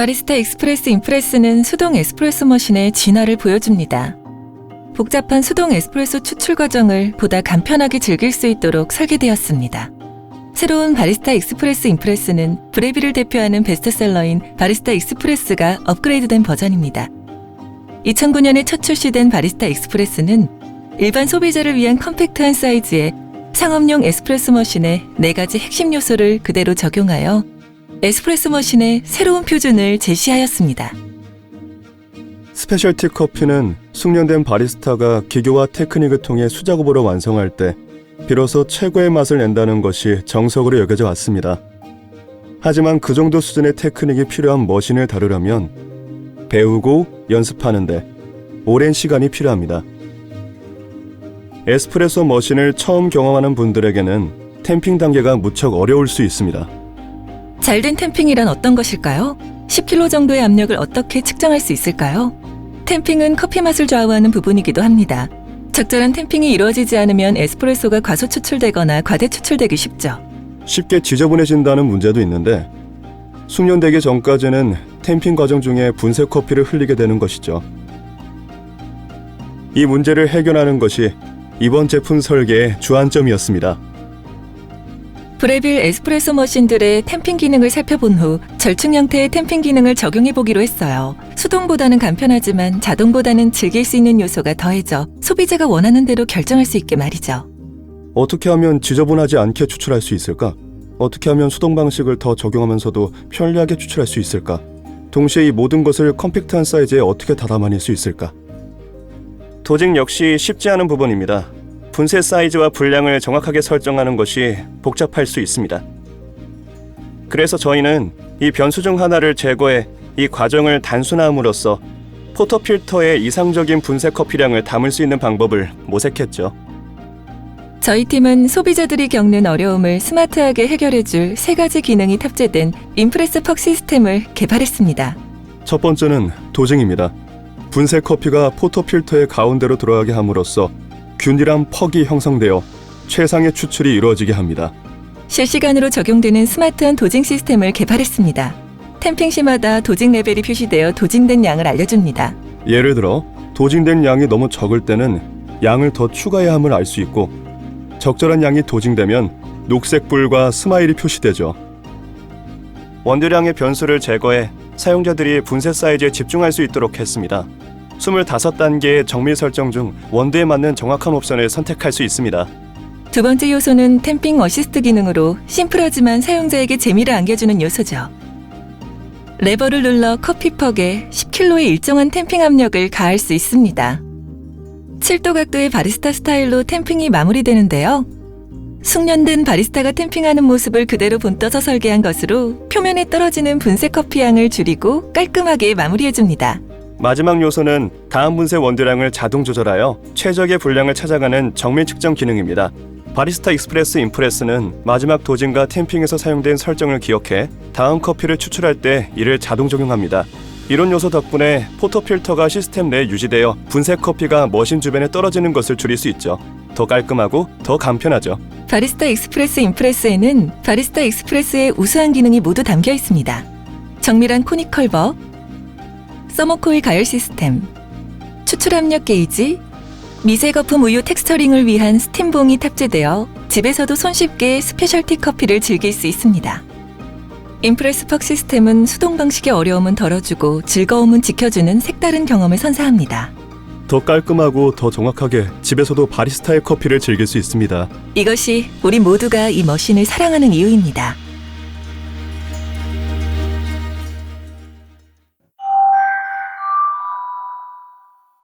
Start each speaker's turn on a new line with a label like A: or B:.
A: 바리스타 익스프레스 임프레스는 수동 에스프레소 머신의 진화를 보여줍니다. 복잡한 수동 에스프레소 추출 과정을 보다 간편하게 즐길 수 있도록 설계되었습니다. 새로운 바리스타 익스프레스 임프레스는 브레비를 대표하는 베스트셀러인 바리스타 익스프레스가 업그레이드된 버전입니다. 2009년에 첫 출시된 바리스타 익스프레스는 일반 소비자를 위한 컴팩트한 사이즈의 상업용 에스프레소 머신의 네 가지 핵심 요소를 그대로 적용하여 에스프레소 머신의 새로운 표준을 제시하였습니다.
B: 스페셜티 커피는 숙련된 바리스타가 기교와 테크닉을 통해 수작업으로 완성할 때 비로소 최고의 맛을 낸다는 것이 정석으로 여겨져 왔습니다. 하지만 그 정도 수준의 테크닉이 필요한 머신을 다루려면 배우고 연습하는데 오랜 시간이 필요합니다. 에스프레소 머신을 처음 경험하는 분들에게는 템핑 단계가 무척 어려울 수 있습니다.
A: 잘된 템핑이란 어떤 것일까요? 10kg 정도의 압력을 어떻게 측정할 수 있을까요? 템핑은 커피 맛을 좌우하는 부분이기도 합니다. 적절한 템핑이 이루어지지 않으면 에스프레소가 과소 추출되거나 과대 추출되기 쉽죠.
B: 쉽게 지저분해진다는 문제도 있는데 숙련되기 전까지는 템핑 과정 중에 분쇄 커피를 흘리게 되는 것이죠. 이 문제를 해결하는 것이 이번 제품 설계의 주안점이었습니다.
A: 브레빌 에스프레소 머신들의 템핑 기능을 살펴본 후 절충 형태의 템핑 기능을 적용해 보기로 했어요. 수동보다는 간편하지만 자동보다는 즐길 수 있는 요소가 더해져 소비자가 원하는 대로 결정할 수 있게 말이죠.
B: 어떻게 하면 지저분하지 않게 추출할 수 있을까? 어떻게 하면 수동 방식을 더 적용하면서도 편리하게 추출할 수 있을까? 동시에 이 모든 것을 컴팩트한 사이즈에 어떻게 다 담아낼 수 있을까? 도직 역시 쉽지 않은 부분입니다. 분쇄 사이즈와 분량을 정확하게 설정하는 것이 복잡할 수 있습니다. 그래서 저희는 이 변수 중 하나를 제거해 이 과정을 단순화함으로써 포터 필터에 이상적인 분쇄 커피량을 담을 수 있는 방법을 모색했죠.
A: 저희 팀은 소비자들이 겪는 어려움을 스마트하게 해결해줄 세 가지 기능이 탑재된 임프레스 퍽 시스템을 개발했습니다.
B: 첫 번째는 도징입니다. 분쇄 커피가 포터 필터의 가운데로 들어가게 함으로써 균일한 퍽이 형성되어 최상의 추출이 이루어지게 합니다.
A: 실시간으로 적용되는 스마트한 도징 시스템을 개발했습니다. 템핑 시마다 도징 레벨이 표시되어 도징된 양을 알려줍니다.
B: 예를 들어 도징된 양이 너무 적을 때는 양을 더 추가해야 함을 알 수 있고 적절한 양이 도징되면 녹색 불과 스마일이 표시되죠. 원두량의 변수를 제거해 사용자들이 분쇄 사이즈에 집중할 수 있도록 했습니다. 25단계의 정밀 설정 중 원두에 맞는 정확한 옵션을 선택할 수 있습니다.
A: 두 번째 요소는 템핑 어시스트 기능으로 심플하지만 사용자에게 재미를 안겨주는 요소죠. 레버를 눌러 커피퍽에 10kg의 일정한 템핑 압력을 가할 수 있습니다. 7도 각도의 바리스타 스타일로 템핑이 마무리되는데요. 숙련된 바리스타가 템핑하는 모습을 그대로 본떠서 설계한 것으로 표면에 떨어지는 분쇄 커피 양을 줄이고 깔끔하게 마무리해줍니다.
B: 마지막 요소는 다음 분쇄 원두량을 자동 조절하여 최적의 분량을 찾아가는 정밀 측정 기능입니다. 바리스타 익스프레스 임프레스는 마지막 도징과 템핑에서 사용된 설정을 기억해 다음 커피를 추출할 때 이를 자동 적용합니다. 이런 요소 덕분에 포터 필터가 시스템 내에 유지되어 분쇄 커피가 머신 주변에 떨어지는 것을 줄일 수 있죠. 더 깔끔하고 더 간편하죠.
A: 바리스타 익스프레스 임프레스에는 바리스타 익스프레스의 우수한 기능이 모두 담겨 있습니다. 정밀한 코닉 컬버, 서머코일 가열 시스템, 추출 압력 게이지, 미세 거품 우유 텍스처링을 위한 스팀봉이 탑재되어 집에서도 손쉽게 스페셜티 커피를 즐길 수 있습니다. 임프레스 퍽 시스템은 수동 방식의 어려움은 덜어주고 즐거움은 지켜주는 색다른 경험을 선사합니다.
B: 더 깔끔하고 더 정확하게 집에서도 바리스타의 커피를 즐길 수 있습니다.
A: 이것이 우리 모두가 이 머신을 사랑하는 이유입니다.